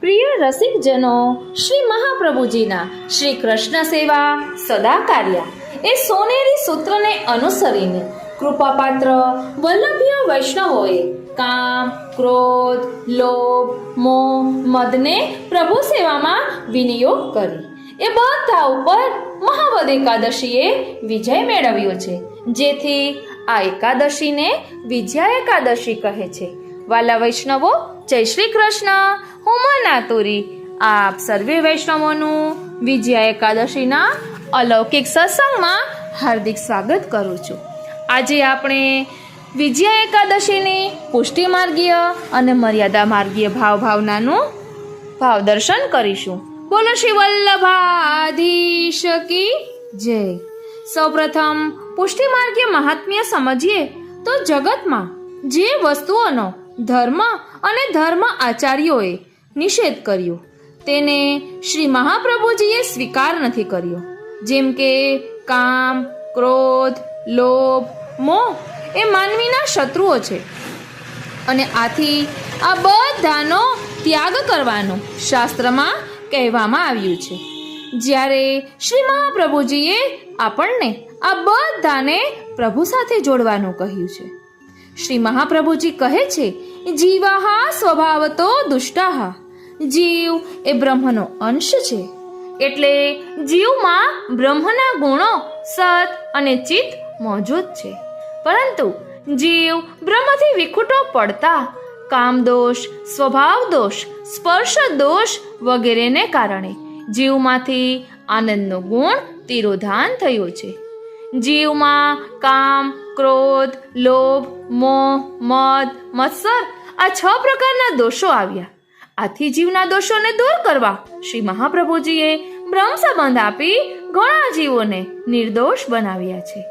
પ્રિય રસિકજનો, શ્રી મહાપ્રભુજીના શ્રી કૃષ્ણ સેવા સદા કાર્ય એ સોનેરી સૂત્રને અનુસરીને કૃપાપાત્ર વલ્લભીય વૈષ્ણવોએ કામ, ક્રોધ, લોભ, મોહ, મદને પ્રભુ સેવામાં વિનિયોગ કરી. એ બધા ઉપર મહાવદ એકાદશીએ વિજય મેળવ્યો છે. જેથી આ એકાદશીને વિજયા એકાદશી કહે છે. વાલા વૈષ્ણવો, જય શ્રી કૃષ્ણ. હું મનાતુરી આપ સર્વે વૈષ્ણવોનું વિજયા એકાદશીના અલૌકિક સત્સંગમાં હાર્દિક સ્વાગત કરું છું. આજે આપણે વિજયા એકાદશીની પુષ્ટિ માર્ગીય અને મર્યાદા માર્ગીય ભાવ ભાવનાનું ભાવ દર્શન કરીશું. બોલો શ્રી વલ્લભાધીશ કી જય. સૌપ્રથમ પુષ્ટિ માર્ગીય મહાત્મ્ય સમજીએ તો જગતમાં જે વસ્તુઓનો ધર્મ અને ધર્મ આચાર્યોએ નિષેધ કર્યો. તેને શ્રી મહાપ્રભુજીએ સ્વીકાર નથી કર્યો. જેમ કે કામ, ક્રોધ, લોભ, મોહ એ માનવીના શત્રુઓ છે. અને આથી આ બધાનો ત્યાગ કરવાનો શાસ્ત્રમાં કહેવામાં આવ્યું છે. જ્યારે શ્રી મહાપ્રભુજીએ આપણને આ બધાને પ્રભુ સાથે જોડવાનું કહ્યું છે. શ્રી મહાપ્રભુજી કહે છે જીવાહા સ્વભાવતો દુષ્ટાહા. જીવ એ બ્રહ્મનો અંશ છે. એટલે જીવમાં બ્રહ્મના ગુણો સત અને ચિત્ત મોજૂદ છે. પરંતુ જીવ બ્રહ્મથી વિખૂટો પડતા કામદોષ સ્વભાવ દોષ, સ્પર્શ દોષ વગેરેને કારણે જીવમાંથી આનંદનો ગુણ તિરોધાન થયો છે. જીવમાં કામ, ક્રોધ, લોભ, મોહ, મદ, મત્સર આ છ પ્રકારના દોષો આવ્યા. આથી જીવના દોષોને દૂર કરવા શ્રી મહાપ્રભુજીએ બ્રહ્મ સંબંધ આપી ઘણા જીવોને નિર્દોષ બનાવ્યા છે.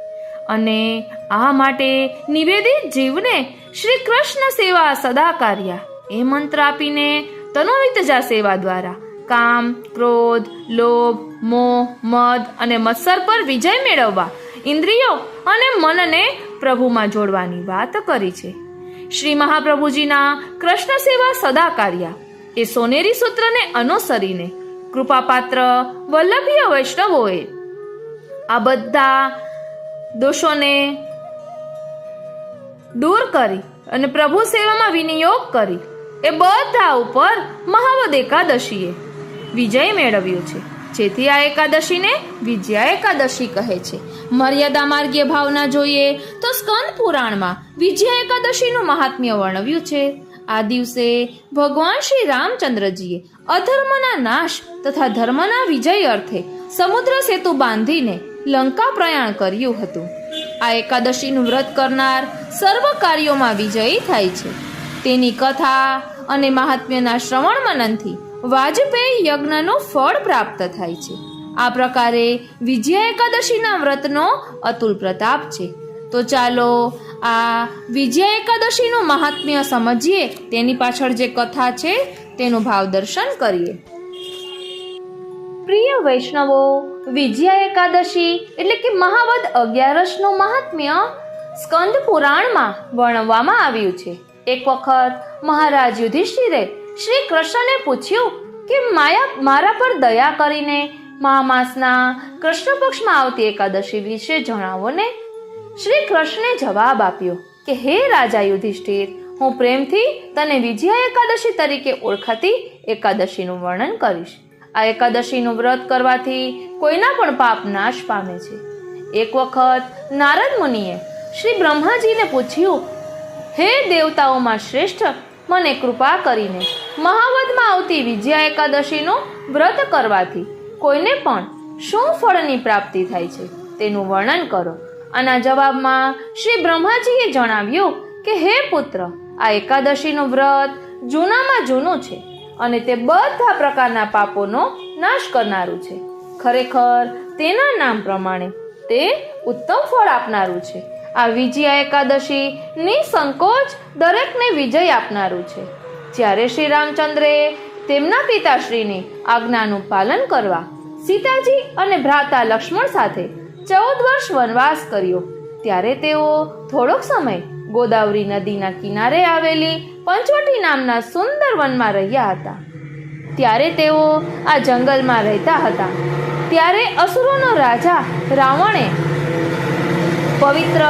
અને આ માટે નિવેદિત જીવને શ્રી કૃષ્ણ સેવા સદા કાર્યા. એ મંત્ર આપીને તનોવિતજા સેવા દ્વારા કામ, ક્રોધ, લોભ, મોહ, મદ અને મત્સર પર વિજય મેળવવા ઇન્દ્રિયો અને મનને પ્રભુમાં જોડવાની વાત કરી છે. શ્રી મહાપ્રભુજીના કૃષ્ણ સેવા સદા કાર્યા. એ સોનેરી સૂત્રને અનુસરીને કૃપાપાત્ર વલ્લભીય વૈષ્ણવોએ આ બધા દોષોને દૂર કરી અને પ્રભુ સેવામાં વિનિયોગ કરી એ બધા ઉપર મહાવદ એકાદશીએ વિજય મેળવ્યો છે. જેથી આ એકાદશીને વિજયા એકાદશી કહે છે. મર્યાદા માર્ગીય ભાવના જોઈએ તો સ્કંદ પુરાણમાં વિજય એકાદશીનું મહાત્મ્ય વર્ણવ્યું છે. આ દિવસે ભગવાન શ્રી રામચંદ્રજીએ અધર્મના નાશ તથા ધર્મના વિજય અર્થે સમુદ્ર સેતુ બાંધીને લંકા પ્રયાણ કર્યું હતું. આ એકાદશીનું વ્રત કરનાર સર્વ કાર્યોમાં વિજયી થાય છે. તેની કથા અને મહાત્મ્યના શ્રવણ મનનથી વાજપેયી યજ્ઞનું ફળ પ્રાપ્ત થાય છે. આ પ્રકારે વિજયા એકાદશીના વ્રતનો અતુલ પ્રતાપ છે. તો ચાલો આ વિજયા એકાદશીનું મહાત્મ્ય સમજીએ. તેની પાછળ જે કથા છે, તેનું ભાવ દર્શન કરીએ. પ્રિય વૈષ્ણવો, વિજયા એકાદશી એટલે કે મહાવદ અગિયારસનું મહાત્મ્ય સ્કંદ પુરાણમાં વર્ણવવામાં આવ્યું છે. એક વખત મહારાજ યુધિષ્ઠિરે શ્રી કૃષ્ણને પૂછ્યું કે માયા, મારા પર દયા કરીને મહામાસના કૃષ્ણ પક્ષમાં આવતી એકાદશી વિશે જણાવો ને? શ્રી કૃષ્ણે જવાબ આપ્યો કે, હે રાજા યુધિષ્ઠિર, હું પ્રેમથી તને વિજયા એકાદશી તરીકે ઓળખાતી એકાદશીનું વર્ણન કરીશ. આ એકાદશીનું વ્રત કરવાથી કોઈના પણ પાપ નાશ પામે છે. એક વખત નારદ મુનિએ શ્રી બ્રહ્માજીને પૂછ્યું, હે દેવતાઓમાં શ્રેષ્ઠ, મને કૃપા કરીને મહાવદમાં આવતી વિજયા એકાદશીનું વ્રત કરવાથી કોઈને પણ શું ફળની પ્રાપ્તિ થાય છે તેનું વર્ણન કરો. આના જવાબમાં શ્રી બ્રહ્માજીએ જણાવ્યું કે, હે પુત્ર, આ એકાદશીનું વ્રત જૂનામાં જૂનું છે અને તે બધા પ્રકારના પાપોનો નાશ કરનારું છે. ખરેખર તેના નામ પ્રમાણે તે ઉત્તમ ફળ આપનારું છે. આ વિજયા એકાદશી નિસંકોચ દરેકને વિજય આપનારું છે. જ્યારે શ્રી રામચંદ્રે તેમના પિતાશ્રીની આજ્ઞાનું પાલન કરવા સીતાજી અને ભ્રાતા લક્ષ્મણ સાથે ચૌદ વર્ષ વનવાસ કર્યો. ત્યારે તેઓ થોડોક સમય ગોદાવરી નદીના કિનારે આવેલી પંચવટી નામના સુંદર વનમાં રહ્યા હતા. ત્યારે તેઓ આ જંગલમાં રહેતા હતા. ત્યારે અસુરોનો રાજા રાવણે પવિત્ર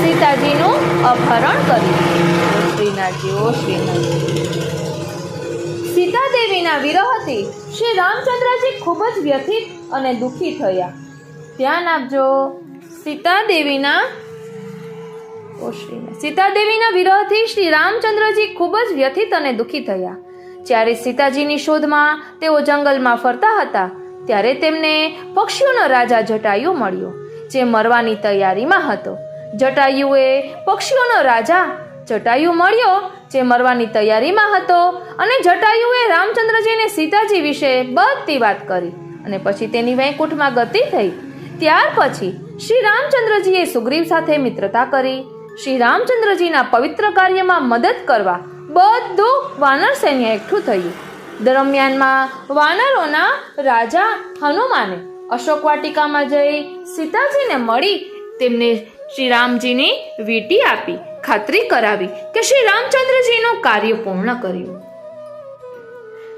સીતાજીનું અપહરણ કર્યું. શ્રીના ઓ શ્રીનાથજી સીતા દેવીના વિરહથી શ્રી રામચંદ્રજી ખૂબ જ વ્યથિત અને દુઃખી થયા. ધ્યાન આપજો સીતા દેવીના સીતા દેવીના વિરહથી શ્રી રામચંદ્રજી ખૂબ જ વ્યથિત અને દુઃખી થયા. જ્યારે સીતાજીની શોધમાં તેઓ જંગલમાં ફરતા હતા, ત્યારે તેમને પક્ષીઓનો રાજા જટાયુ મળ્યો, જે મરવાની તૈયારીમાં હતો. જટાયુએ પક્ષીઓનો રાજા જટાયુ મળ્યો જે મરવાની તૈયારીમાં હતો અને જટાયુએ રામચંદ્રજીને સીતાજી વિશે બધી વાત કરી અને પછી તેની વૈકુંઠમાં ગતિ થઈ. ત્યાર પછી શ્રી રામચંદ્રજીએ સુગ્રીવ સાથે મિત્રતા કરી. શ્રી રામચંદ્રજીના પવિત્ર કાર્યમાં મદદ કરવા બધું વાનર સૈન્ય એકઠું થયું. દરમિયાનમાં વાનરોના રાજા હનુમાને અશોક વાટિકામાં જઈ સીતાજીને મળી તેમને શ્રી રામજીની વીંટી આપી. ખાતરી કરાવી કે શ્રી રામચંદ્રજીનું કાર્ય પૂર્ણ કર્યું.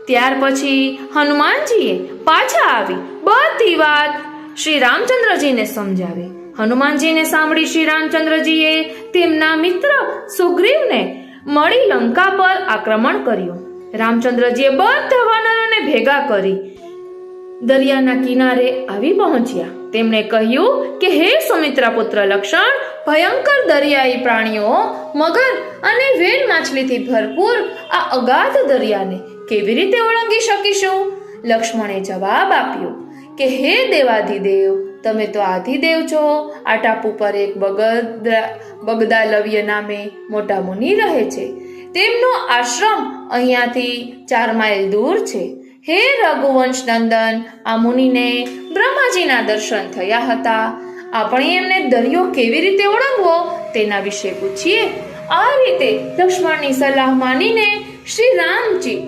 ત્યાર પછી હનુમાનજીએ પાછા આવી બધી વાત શ્રી રામચંદ્રજીને સમજાવી. હનુમાનજીને સાંભળી શ્રી રામચંદ્રજીએ તેમના મિત્ર સુગ્રીવને મળી લંકા પર આક્રમણ કર્યું. રામચંદ્રજીએ બધા વાનરોને ભેગા કરી દરિયાના કિનારે આવી પહોંચ્યા. તેમણે કહ્યું કે, હે સુમિત્રા પુત્ર લક્ષણ, ભયંકર દરિયાઈ પ્રાણીઓ, મગર અને વેલ માછલીથી ભરપૂર આ અગાધ દરિયાને કેવી રીતે ઓળંગી શકીશું? લક્ષ્મણે જવાબ આપ્યો કે, હે દેવાધિદેવ, તમે તો આધિદેવ છો. આ ટાપુ પર એક બગદા, બગદાલવ્ય નામે મોટા મુનિ રહે છે. તેમનો આશ્રમ અહીંયાથી ચાર માઇલ દૂર છે. હે રઘુવંશ નંદન આ મુનિને બ્રહ્માજીના દર્શન થયા હતા. આપણે એમને દરિયો કેવી રીતે ઓળંગવો તેના વિશે પૂછીએ. આ રીતે લક્ષ્મણની સલાહ માનીને શ્રી રામજી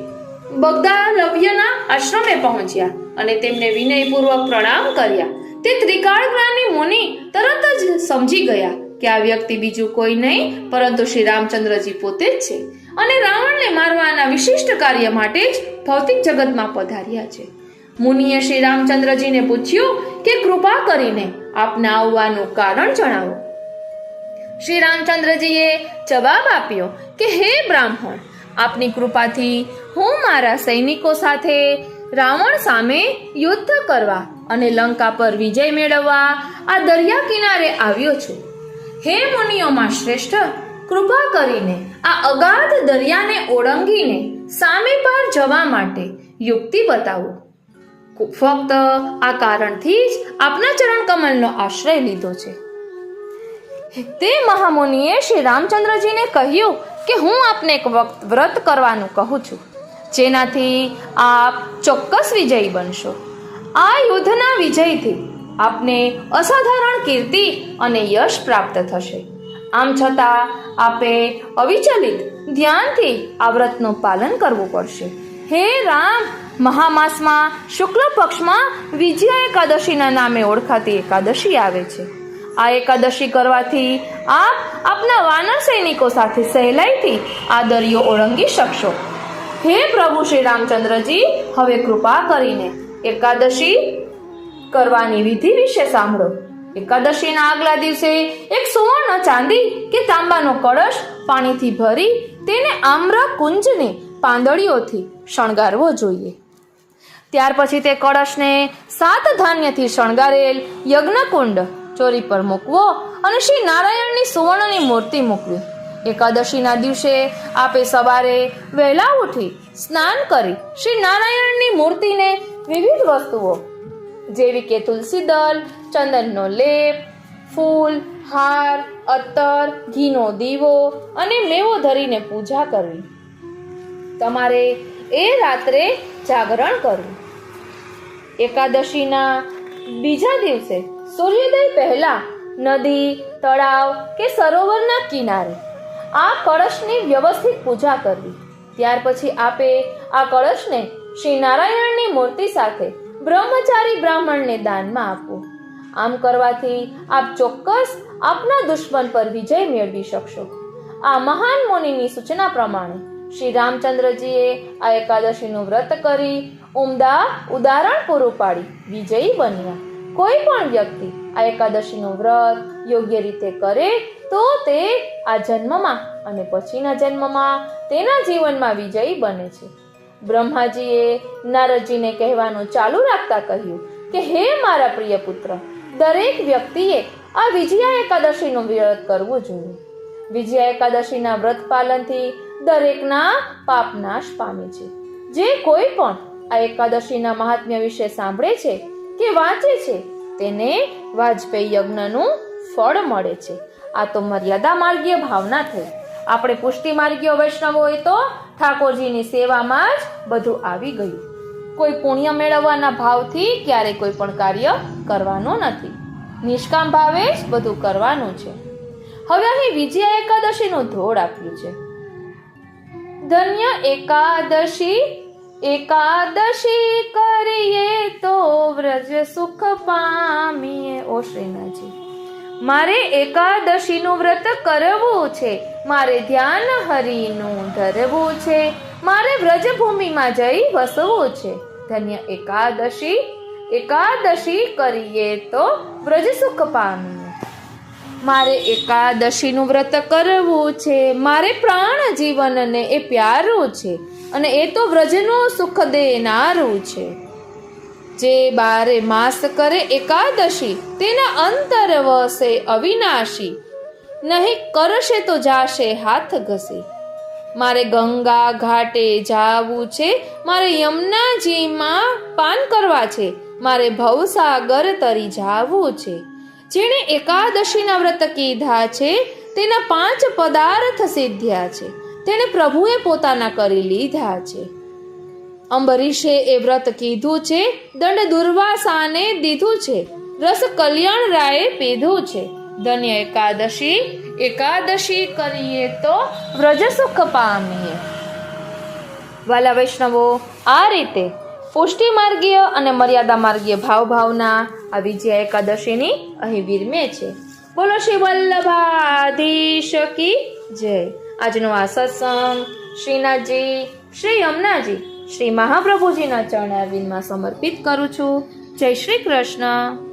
બગદાલવ્યના આશ્રમે પહોંચ્યા અને તેમને વિનયપૂર્વક પ્રણામ કર્યા. તે ત્રિકાળ જ્ઞાની મુનિ તરત જ સમજી ગયા કે આ વ્યક્તિ બીજું કોઈ નહીં, પરંતુ શ્રી રામચંદ્રજી પોતે જ છે અને રાવણને મારવાના વિશિષ્ટ કાર્ય માટે જ ભૌતિક જગતમાં પધાર્યા છે. મુનિએ શ્રી રામચંદ્રજીને પૂછ્યું કે કૃપા કરીને આપના આવવાનું કારણ જણાવો. શ્રી રામચંદ્રજીએ જવાબ આપ્યો કે, હે બ્રાહ્મણ, આપની કૃપાથી હું મારા સૈનિકો સાથે રાવણ સામે યુદ્ધ કરવા અને લંકા પર વિજય મેળવવા આ દરિયા કિનારે આવ્યો છું. હે મુનિઓમાં શ્રેષ્ઠ કૃપા કરીને આ અગાધ દરિયાને ઓળંગીને સામે પાર જવા માટે યુક્તિ બતાવો. ફક્ત આ કારણથી જ આપના ચરણ કમલનો આશ્રય લીધો છે. તે મહામુનિએ શ્રી રામચંદ્રજીને કહ્યું કે હું આપને એક વખત વ્રત કરવાનું કહું છું. જેનાથી આપ ચોક્કસ વિજયી બનશો. આ યુદ્ધના વિજયથી આપને અસાધારણ કીર્તિ અને યશ પ્રાપ્ત થશે. આમ છતાં આપે અવિચલિત ધ્યાનથી આ વ્રતનું પાલન કરવું પડશે. હે રામ, મહામાસમાં શુક્લ પક્ષમાં વિજય એકાદશીના નામે ઓળખાતી એકાદશી આવે છે. આ એકાદશી કરવાથી આપ આપના વાનર સૈનિકો સાથે સહેલાઈથી આ દરિયો ઓળંગી શકશો. હે પ્રભુ શ્રી રામચંદ્રજી, હવે કૃપા કરીને એકાદશી કરવાની વિધિ વિશે સાંભળો. એકાદશીના આગલા દિવસે એક સુવર્ણ ચાંદી કે તાંબાનો કળશ પાણીથી ભરી તેને આમ્ર કુંજને પાંદડીઓથી શણગારવો જોઈએ. ત્યાર પછી તે કળશને સાત ધાન્યથી શણગારેલ યજ્ઞકુંડ ચોરી પર મૂકવો અને શ્રી નારાયણની સુવર્ણની મૂર્તિ મૂકવી. એકાદશીના દિવસે આપે સવારે વહેલા ઉઠી સ્નાન કરી શ્રી નારાયણની મૂર્તિને વિવિધ વસ્તુઓ જેવી કે તુલસી દળ ચંદનનો લેપ, ફૂલ, હાર અત્તર ઘીનો દીવો અને મેવો ધરીને પૂજા કરવી. તમારે એ રાત્રે જાગરણ કરવું. એકાદશીના બીજા દિવસે સૂર્યોદય પહેલા નદી, તળાવ કે સરોવરના કિનારે આ કળશની વ્યવસ્થિત પૂજા કરવી. ત્યાર પછી આપે આ કળશને શ્રી નારાયણની મૂર્તિ સાથે બ્રહ્મચારી બ્રાહ્મણને દાનમાં આપો. આમ કરવાથી આપ ચોક્કસ આપના દુશ્મન પર વિજય મેળવી શકશો. આ મહાન મુનિની સૂચના પ્રમાણે શ્રી રામચંદ્રજીએ આ એકાદશીનું વ્રત કરી ઉમદા ઉદાહરણ પૂરું પાડી વિજયી બન્યા. કોઈ પણ વ્યક્તિ આ એકાદશીનું વ્રત યોગ્ય રીતે કરે તો તે આ જન્મમાં અને પછીના જન્મમાં તેના જીવનમાં વિજયી બને છે. બ્રહ્માજીએ નારદજીને કહેવાનું ચાલુ રાખતા કહ્યું કે, હે મારા પ્રિય પુત્ર, દરેક વ્યક્તિએ આ વિજયા એકાદશીનું વ્રત કરવું જોઈએ. વિજયા એકાદશીના વ્રત પાલનથી દરેકના પાપ નાશ પામે છે. જે કોઈ પણ આ એકાદશીના મહાત્મ્ય વિશે સાંભળે છે કે વાંચે છે, તેને વાજપેયી યજ્ઞનું ફળ મળે છે. આ તો મર્યાદા માર્ગીય ભાવના થઈ. આપણે પુષ્ટિ માર્ગીય વૈષ્ણવ હોય તો ઠાકોરજીની સેવામાં જ બધું આવી ગયું. કોઈ પુણ્ય મેળવવાના ભાવથી ક્યારે કોઈ પણ કાર્ય કરવાનું નથી. નિષ્કામ ભાવે જ બધું કરવાનું છે. હવે અહીં વિજયા એકાદશીનું ધોળ આપ્યું છે. ધન્ય એકાદશી એકાદશી કરીએ તો વ્રજ સુખ પામીએ. ઓ શ્રીનાથજી. મારે એકાદશીનું વ્રત કરવું છે. મારે ધ્યાન હરિનું ધરવું છે. મારે વ્રજભૂમિમાં જઈ વસવું છે. ધન્ય એકાદશી એકાદશી કરીએ તો વ્રજ સુખ પામીએ મારે એકાદશીનું વ્રત કરવું છે. મારે પ્રાણ જીવનને એ પ્યારું છે અને એ તો વ્રજનું સુખ દેનારું છે. જે બારે માસ કરે એકાદશી, તેના અંતર વસે અવિનાશી. નહીં કરશે તો જાશે હાથ ઘસી. મારે ગંગા ઘાટે જાવું છે, મારે યમુનાજીમાં પાન કરવા છે, મારે ભવસાગર તરી જાવું છે. જેણે એકાદશીના વ્રત કીધા છે, તેના પાંચ પદાર્થ સિદ્ધ્યા છે. તેણે પ્રભુએ પોતાના કરી લીધા છે. અંબરીશે એ વ્રત કીધું છે, દંડ દુર્વાસાને દીધું છે, રસ કલ્યાણ રાયે પીધું છે. ધન્ય એકાદશી એકાદશી કરીએ તો વ્રજ સુખ પામીએ. વાલા વૈષ્ણવો, આ રીતે પુષ્ટિ માર્ગીય અને મર્યાદા માર્ગીય ભાવ ભાવના આ વિજય એકાદશીની અહીં વિરમે છે. બોલો શ્રી વલ્લભાધીશ કી જય. આજનો આ સત્સંગ શ્રીનાથજી, શ્રી યમુનાજી શ્રી મહાપ્રભુજીના ચરણારવિંદમાં સમર્પિત કરું છું. જય શ્રી કૃષ્ણ.